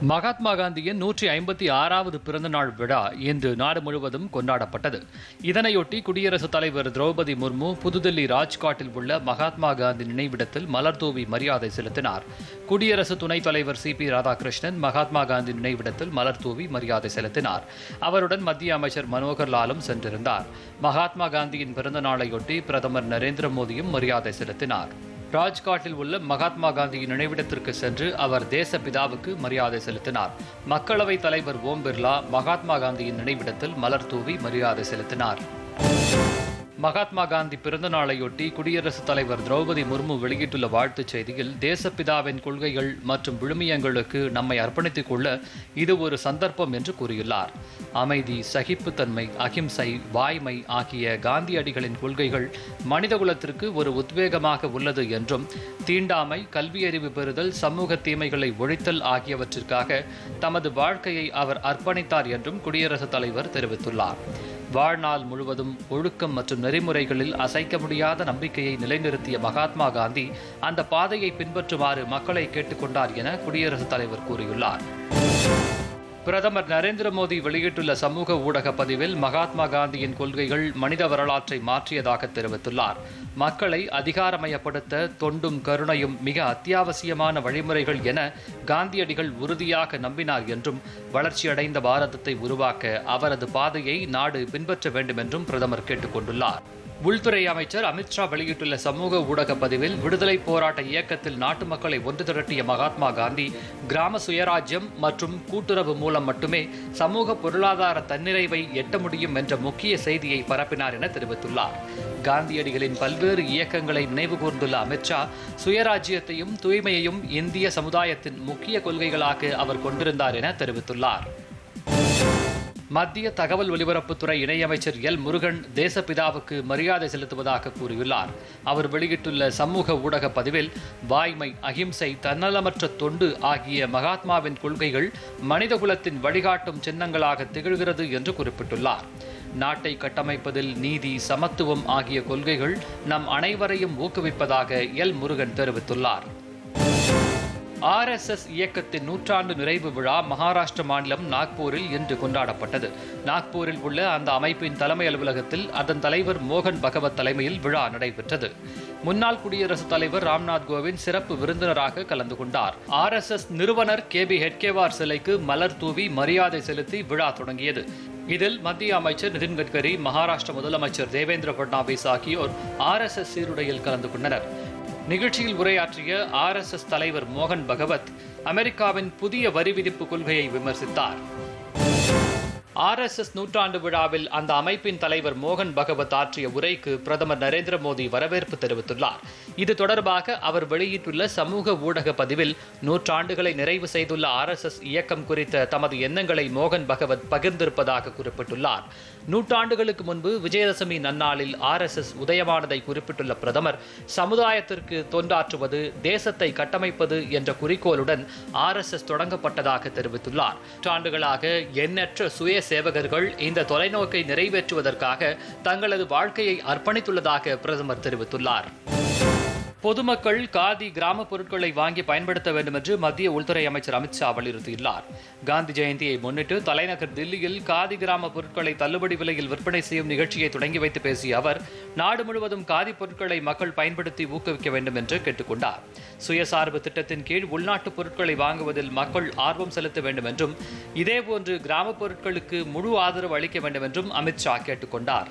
மகாத்மா காந்தியின் நூற்றி ஐம்பத்தி ஆறாவது பிறந்தநாள் விழா இன்று நாடு முழுவதும் கொண்டாடப்பட்டது. இதனையொட்டி குடியரசுத் தலைவர் திரௌபதி முர்மு புதுதில்லி ராஜ்காட்டில் உள்ள மகாத்மா காந்தி நினைவிடத்தில் மலர்தூவி மரியாதை செலுத்தினார். குடியரசு துணைத் தலைவர் சி பி ராதாகிருஷ்ணன் மகாத்மா காந்தி நினைவிடத்தில் மலர்தூவி மரியாதை செலுத்தினார். அவருடன் மத்திய அமைச்சர் மனோகர் லாலும் சென்றிருந்தார். மகாத்மா காந்தியின் பிறந்த நாளையொட்டி பிரதமர் நரேந்திர மோடியும் மரியாதை செலுத்தினார். ராஜ்காட்டில் உள்ள மகாத்மா காந்தியின் நினைவிடத்திற்கு சென்று அவர் தேசப்பிதாவுக்கு மரியாதை செலுத்தினார். மக்களவைத் தலைவர் ஓம் பிர்லா மகாத்மா காந்தியின் நினைவிடத்தில் மலர் தூவி மரியாதை செலுத்தினார். மகாத்மா காந்தி பிறந்த நாளையொட்டி குடியரசுத் தலைவர் திரௌபதி முர்மு வெளியிட்டுள்ள வாழ்த்துச் செய்தியில் தேசப்பிதாவின் கொள்கைகள் மற்றும் விழுமியங்களுக்கு நம்மை அர்ப்பணித்துக் கொள்ள இது ஒரு சந்தர்ப்பம் என்று கூறியுள்ளார். அமைதி சகிப்புத்தன்மை அகிம்சை வாய்மை ஆகிய காந்தியடிகளின் கொள்கைகள் மனிதகுலத்திற்கு ஒரு உத்வேகமாக உள்ளது என்றும் தீண்டாமை கல்வியறிவு பெறுதல் சமூக தீமைகளை ஒழித்தல் ஆகியவற்றிற்காக தமது வாழ்க்கையை அவர் அர்ப்பணித்தார் என்றும் குடியரசுத் தலைவர் தெரிவித்துள்ளார். வாழ்நாள் முழுவதும் ஒழுக்கம் மற்றும் நெறிமுறைகளில் அசைக்க முடியாத நம்பிக்கையை நிலைநிறுத்திய மகாத்மா காந்தி அந்த பாதையை பின்பற்றுமாறு மக்களை கேட்டுக்கொண்டார் என குடியரசுத் தலைவர் கூறியுள்ளார். பிரதமர் நரேந்திர மோடி வெளியிட்டுள்ள சமூக ஊடக பதிவில் மகாத்மா காந்தியின் கொள்கைகள் மனித வரலாற்றை மாற்றியதாக தெரிவித்துள்ளார். மக்களை அதிகாரமயப்படுத்த தொண்டும் கருணையும் மிக அத்தியாவசியமான வழிமுறைகள் என காந்தியடிகள் உறுதியாக நம்பினார் என்றும் வளர்ச்சியடைந்த பாரதத்தை உருவாக்க அவரது பாதையை நாடு பின்பற்ற வேண்டும் என்றும் பிரதமர் கேட்டுக் கொண்டுள்ளார் உள்துறை அமைச்சர் அமித்ஷா வெளியிட்டுள்ள சமூக ஊடக பதிவில் விடுதலை போராட்ட இயக்கத்தில் நாட்டு மக்களை ஒன்று திரட்டிய மகாத்மா காந்தி கிராம சுயராஜ்யம் மற்றும் கூட்டுறவு மூலம் மட்டுமே சமூக பொருளாதார தன்னிறைவை எட்ட முடியும் என்ற முக்கிய செய்தியை பரப்பினார் என தெரிவித்துள்ளார். காந்தியடிகளின் பல்வேறு இயக்கங்களை நினைவு கூர்ந்துள்ள அமித்ஷா சுயராஜ்யத்தையும் தூய்மையையும் இந்திய சமுதாயத்தின் முக்கிய கொள்கைகளாக அவர் கொண்டிருந்தார் என தெரிவித்துள்ளார். மத்திய தகவல் ஒலிபரப்புத்துறை இணையமைச்சர் எல் முருகன் தேசப்பிதாவுக்கு மரியாதை செலுத்துவதாக கூறியுள்ளார். அவர் வெளியிட்டுள்ள சமூக ஊடக பதிவில் வாய்மை அகிம்சை தன்னலமற்ற தொண்டு ஆகிய மகாத்மாவின் கொள்கைகள் மனிதகுலத்தின் வழிகாட்டும் சின்னங்களாக திகழ்கிறது என்று குறிப்பிட்டுள்ளார். நாட்டை கட்டமைப்பதில் நீதி சமத்துவம் ஆகிய கொள்கைகள் நம் அனைவரையும் ஊக்குவிப்பதாக எல் முருகன் தெரிவித்துள்ளார். ஆர்எஸ்எஸ் இயக்கத்தின் நூற்றாண்டு நிறைவு விழா மகாராஷ்டிர மாநிலம் நாக்பூரில் இன்று கொண்டாடப்பட்டது. நாக்பூரில் உள்ள அந்த அமைப்பின் தலைமை அலுவலகத்தில் அதன் தலைவர் மோகன் பகவத் தலைமையில் விழா நடைபெற்றது. முன்னாள் குடியரசுத் தலைவர் ராம்நாத் கோவிந்த் சிறப்பு விருந்தினராக கலந்து கொண்டார். ஆர்எஸ்எஸ் நிறுவனர் கே பி ஹெட்கேவார் சிலைக்கு மலர் தூவி மரியாதை செலுத்தி விழா தொடங்கியது. இதில் மத்திய அமைச்சர் நிதின் கட்கரி மகாராஷ்டிர முதலமைச்சர் தேவேந்திர பட்னாவிஸ் ஆகியோர் ஆர்எஸ்எஸ் சீருடையில் கலந்து கொண்டனர். நிகழ்ச்சியில் உரையாற்றிய ஆர் எஸ் எஸ் தலைவர் மோகன் பகவத் அமெரிக்காவின் புதிய வரி விதிப்பு கொள்கையை விமர்சித்தார். ஆர் எஸ் எஸ் நூற்றாண்டு விழாவில் அந்த அமைப்பின் தலைவர் மோகன் பகவத் ஆற்றிய உரைக்கு பிரதமர் நரேந்திர மோடி வரவேற்பு தெரிவித்துள்ளார். இது தொடர்பாக அவர் வெளியிட்டுள்ள சமூக ஊடக பதிவில் நூற்றாண்டுகளை நிறைவு செய்துள்ள ஆர் எஸ் எஸ் இயக்கம் குறித்த தமது எண்ணங்களை மோகன் பகவத் பகிர்ந்திருப்பதாக குறிப்பிட்டுள்ளார். நூற்றாண்டுகளுக்கு முன்பு விஜயதசமி நன்னாளில் ஆர்எஸ்எஸ் உதயமானதை குறிப்பிட்டுள்ள பிரதமர் சமுதாயத்திற்கு தொண்டாற்றுவது தேசத்தை கட்டமைப்பது என்ற குறிக்கோளுடன் ஆர்எஸ்எஸ் தொடங்கப்பட்டதாக தெரிவித்துள்ளார். நூற்றாண்டுகளாக எண்ணற்ற சுய சேவகர்கள் இந்த தொலைநோக்கை நிறைவேற்றுவதற்காக தங்களது வாழ்க்கையை அர்ப்பணித்துள்ளதாக பிரதமர் தெரிவித்துள்ளார். பொதுமக்கள் காதி கிராம பொருட்களை வாங்கி பயன்படுத்த வேண்டும் என்று மத்திய உள்துறை அமைச்சர் அமித்ஷா வலியுறுத்தியுள்ளார். காந்தி ஜெயந்தியை முன்னிட்டு தலைநகர் தில்லியில் காதி கிராம பொருட்களை தள்ளுபடி விலையில் விற்பனை செய்யும் நிகழ்ச்சியை தொடங்கி வைத்து பேசிய அவர் நாடு முழுவதும் காதி பொருட்களை மக்கள் பயன்படுத்தி ஊக்குவிக்க வேண்டும் என்று கேட்டுக்கொண்டார் சுயசார்பு திட்டத்தின் கீழ் உள்நாட்டு பொருட்களை வாங்குவதில் மக்கள் ஆர்வம் செலுத்த வேண்டும் என்றும் இதேபோன்று கிராம பொருட்களுக்கு முழு ஆதரவு அளிக்க வேண்டும் என்றும் அமித்ஷா கேட்டுக்கொண்டார்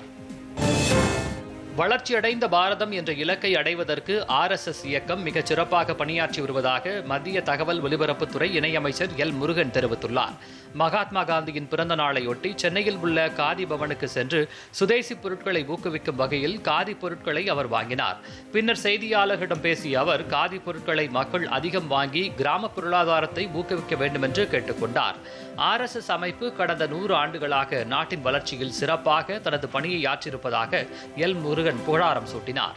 வளர்ச்சியடைந்த பாரதம் என்ற இலக்கை அடைவதற்கு ஆர்எஸ்எஸ் இயக்கம் மிகச் சிறப்பாக பணியாற்றி வருவதாக மத்திய தகவல் ஒலிபரப்புத்துறை இணையமைச்சர் எல். முருகன் தெரிவித்துள்ளார். மகாத்மா காந்தியின் பிறந்த நாளையொட்டி சென்னையில் உள்ள காதி பவனுக்கு சென்று சுதேசி பொருட்களை ஊக்குவிக்கும் வகையில் காதி பொருட்களை அவர் வாங்கினார். பின்னர் செய்தியாளர்களிடம் பேசிய அவர் காதி பொருட்களை மக்கள் அதிகம் வாங்கி கிராம பொருளாதாரத்தை ஊக்குவிக்க வேண்டும் என்று கேட்டுக்கொண்டார் ஆர்எஸ்எஸ் அமைப்பு கடந்த நூறு ஆண்டுகளாக நாட்டின் வளர்ச்சியில் சிறப்பாக தனது பணியை ஆற்றியிருப்பதாக எல். முருகன் முருகன் புகழாரம் சூட்டினார்.